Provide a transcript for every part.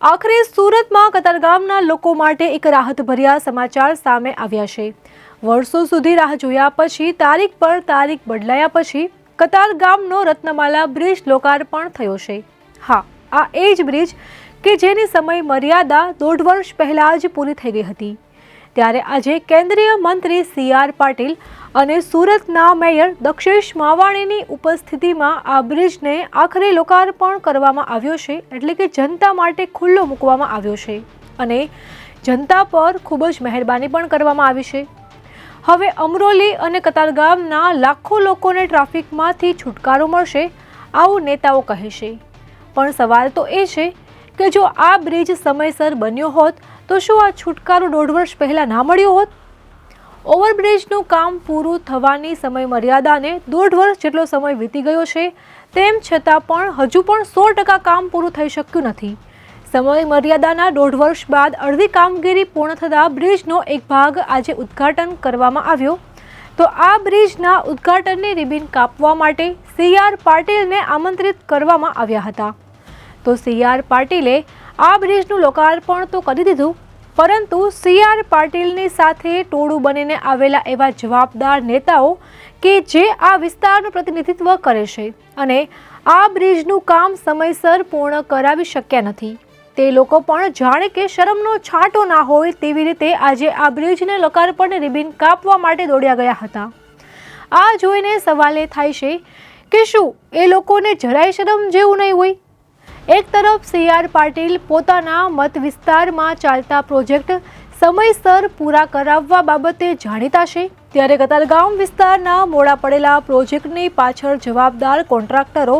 આખરે સુરતમાં કતારગામના લોકો માટે એક રાહતભર્યા સમાચાર સામે આવ્યા છે. વર્ષો સુધી રાહ જોયા પછી, તારીખ પર તારીખ બદલાયા પછી કતારગામનો રત્નમાલા બ્રિજ લોકાર્પણ થયો છે. હા, આ એ જ બ્રિજ કે જેની સમય મર્યાદા દોઢ વર્ષ પહેલાં જ પૂરી થઈ ગઈ હતી. ત્યારે આજે કેન્દ્રીય મંત્રી સી આર પાટીલ અને સુરતના મેયર દક્ષેશ માવાણીની ઉપસ્થિતિમાં આ બ્રિજને આખરે લોકાર્પણ કરવામાં આવ્યો છે, એટલે કે જનતા માટે ખુલ્લો મૂકવામાં આવ્યો છે અને જનતા પર ખૂબ જ મહેરબાની પણ કરવામાં આવી છે. હવે અમરોલી અને કતારગામના લાખો લોકોને ટ્રાફિકમાંથી છુટકારો મળશે, આવું નેતાઓ કહે છે. પણ સવાલ તો એ છે કે જો આ બ્રિજ સમયસર બન્યો હોત તો શું આ છુટકારો દોઢ વર્ષ પહેલાં ના મળ્યો હોત? ઓવરબ્રિજનું કામ પૂરું થવાની સમય મર્યાદાને દોઢ વર્ષ જેટલો સમય વીતી ગયો છે, તેમ છતાં પણ હજુ પણ સો ટકા કામ પૂરું થઈ શક્યું નથી. સમય મર્યાદાના દોઢ વર્ષ બાદ અડધી કામગીરી પૂર્ણ થતાં બ્રિજનો એક ભાગ આજે ઉદ્ઘાટન કરવામાં આવ્યો. તો આ બ્રિજના ઉદ્ઘાટનની રિબિન કાપવા માટે સી આર પાટીલને આમંત્રિત કરવામાં આવ્યા હતા. તો સી આર પાટીલે આ બ્રિજનું લોકાર્પણ તો કરી દીધું, પરંતુ સી આર પાટીલની સાથે ટોળું બનીને આવેલા એવા જવાબદાર નેતાઓ કે જે આ વિસ્તારનું પ્રતિનિધિત્વ કરે છે અને આ બ્રિજનું કામ સમયસર પૂર્ણ કરાવી શક્યા નથી. તે લોકો પણ જાણે કે શરમનો છાંટો ના હોય તેવી રીતે આજે આ બ્રિજને લોકાર્પણને રિબિન કાપવા માટે દોડ્યા ગયા હતા. આ જોઈને સવાલ એ થાય છે કે શું એ લોકોને જરાય શરમ જેવું નહીં હોય? એક તરફ સી આર પાટીલ પોતાના મત વિસ્તારમાં ચાલતા પ્રોજેક્ટ સમયસર પૂરા કરાવવા બાબતે જાણીતા છે. ત્યારે કતારગામ વિસ્તારના મોડા પડેલા પ્રોજેક્ટની પાછળ જવાબદાર કોન્ટ્રાક્ટરો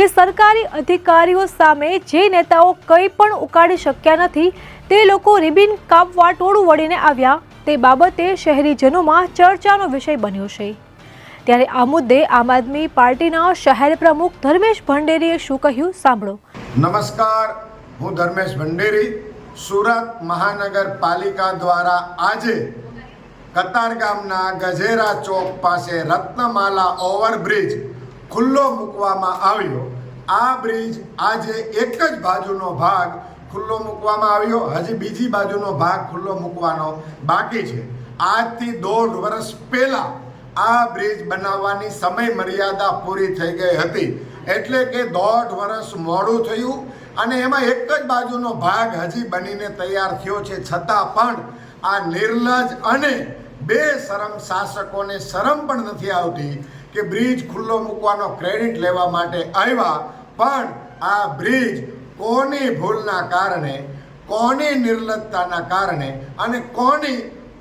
કે સરકારી અધિકારીઓ સામે જે નેતાઓ કંઈ પણ ઉકાળી શક્યા નથી, તે લોકો રિબિન કાપવા ટોળું વળીને આવ્યા. તે બાબતે શહેરીજનોમાં ચર્ચાનો વિષય બન્યો છે. ત્યારે આ મુદ્દે આમ આદમી પાર્ટીના શહેર પ્રમુખ ધર્મેશ ભંડેરીએ શું કહ્યું? સાંભળો. નમસ્કાર, હું ધર્મેશ ભંડેરી, સુરત મહાનગરપાલિકા દ્વારા આજે કતાર ગામના ગજેરા ચોક પાસે રત્નમાલા ઓવરબ્રિજ ખુલ્લો મૂકવામાં આવ્યો. આ બ્રિજ આજે એક જ બાજુનો ભાગ ખુલ્લો મૂકવામાં આવ્યો. હજી બીજી બાજુનો ભાગ ખુલ્લો મૂકવાનો બાકી છે. આજથી દોઢ વર્ષ પહેલા આ બ્રિજ બનાવવાની સમય મર્યાદા પૂરી થઈ ગઈ હતી. એટલે કે દોઢ વર્ષ મોડું થયું અને એમાં એક જ બાજુનો ભાગ હજી બનીને તૈયાર થયો છે. છતાં પણ આ નિર્લજ અને બે શરમ શાસકોને શરમ પણ નથી આવતી કે બ્રિજ ખુલ્લો મૂકવાનો ક્રેડિટ લેવા માટે આવ્યા. પણ આ બ્રિજ કોની ભૂલના કારણે, કોની નિર્લજતાના કારણે અને કોની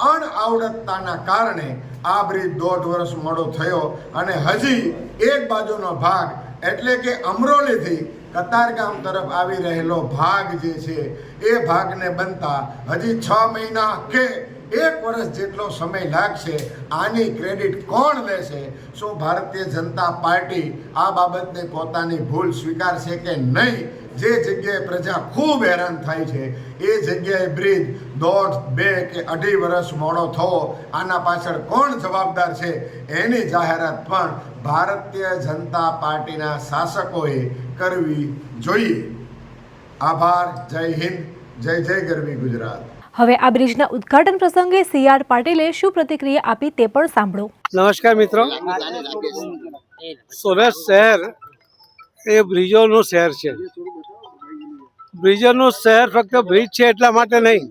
અણઆવડતતાના કારણે આ બ્રિજ દોઢ વર્ષ મોડો થયો અને હજી એક બાજુનો ભાગ એટલે કે અમરોલીથી કતારગામ તરફ આવી રહેલો ભાગ જે છે, એ ભાગને બનતા હજી છ મહિના કે એક વર્ષ જેટલો સમય લાગશે, આની ક્રેડિટ કોણ લેશે? શું ભારતીય જનતા પાર્ટી આ બાબતને પોતાની ભૂલ સ્વીકારશે કે નહીં? જે જગ્યાએ પ્રજા ખૂબ હેરાન થાય છે એ જગ્યાએ બ્રિજ દોઢ બે કે અઢી વર્ષ મોડો થવો આના પાછળ કોણ જવાબદાર છે? એની જાહેરાત પણ ભારતીય જનતા પાર્ટીના શાસકોએ કરવી જોઈએ. આભાર જય હિન્દ જય જય ગરવી ગુજરાત. હવે આ બ્રિજના ઉદ્ઘાટન પ્રસંગે સી આર પાટીલે શું પ્રતિક્રિયા આપી તે પણ સાંભળો. નમસ્કાર મિત્રો. સુરત શહેર એ બ્રિજોનું શહેર છે. બ્રિજોનું શહેર ફક્ત બ્રિજ છે એટલા માટે નહીં.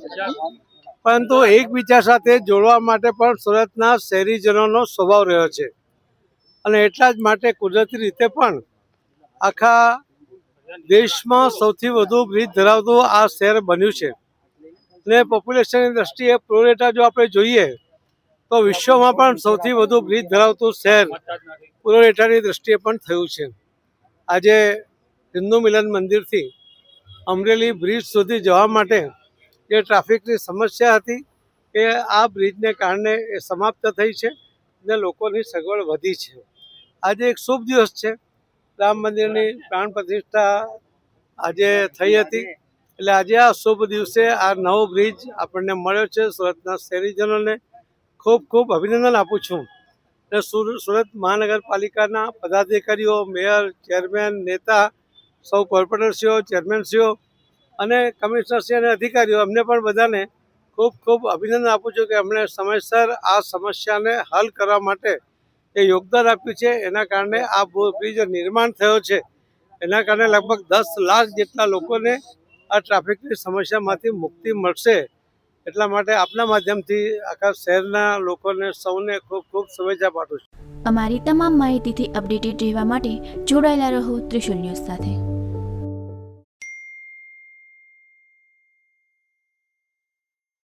પરંતુ એકબીજા સાથે જોડવા માટે પણ સુરતના શહેરીજનોનો સ્વભાવ રહ્યો છે. અને એટલા જ માટે કુદરતી રીતે પણ આખા દેશમાં સૌથી વધુ બ્રિજ ધરાવતું આ શહેર બન્યું છે. ને પોપ્યુલેશનની દ્રષ્ટિએ પ્રોરેટા જો આપણે જોઈએ, તો વિશ્વમાં પણ સૌથી વધુ બ્રિજ ધરાવતું શહેર પ્રોરેટાની દ્રષ્ટિએ પણ થયું છે. આજે હિન્દુ મિલન મંદિરથી અમરેલી બ્રિજ સુધી જવા માટે જે ટ્રાફિકની સમસ્યા હતી એ આ બ્રિજને કારણે એ સમાપ્ત થઈ છે અને લોકોની સગવડ વધી છે. આજે એક શુભ દિવસ છે. રામ મંદિરની પ્રાણ પ્રતિષ્ઠા આજે થઈ હતી. એટલે આજે આ શુભ દિવસે આ નવો બ્રિજ આપણને મળ્યો છે. સુરતના શહેરીજનોને ખૂબ ખૂબ અભિનંદન આપું છું. અને સુર- સુરત મહાનગરપાલિકાના પદાધિકારીઓ, મેયર, ચેરમેન, નેતા સૌ કોર્પોરેટરશ્રીઓ, ચેરમેનશ્રીઓ અને કમિશનરશ્રી અને અધિકારીઓ, અમને પણ બધાને ખૂબ ખૂબ અભિનંદન આપું છું કે અમને સમયસર આ સમસ્યાને હલ કરવા માટે એ યોગદાન આપ્યું છે. એના કારણે આ બ્રિજ નિર્માણ થયો છે. એના કારણે લગભગ દસ લાખ જેટલા લોકોને આ ટ્રાફિકની સમસ્યામાંથી મુક્તિ મળશે. એટલા માટે આપના માધ્યમથી આખા શહેરના લોકોને સૌને ખૂબ ખૂબ શુભેચ્છા પાઠવું છું. અમારી તમામ માહિતીથી અપડેટેડ રહેવા માટે જોડાયેલા રહો ત્રિશુલ ન્યૂઝ સાથે.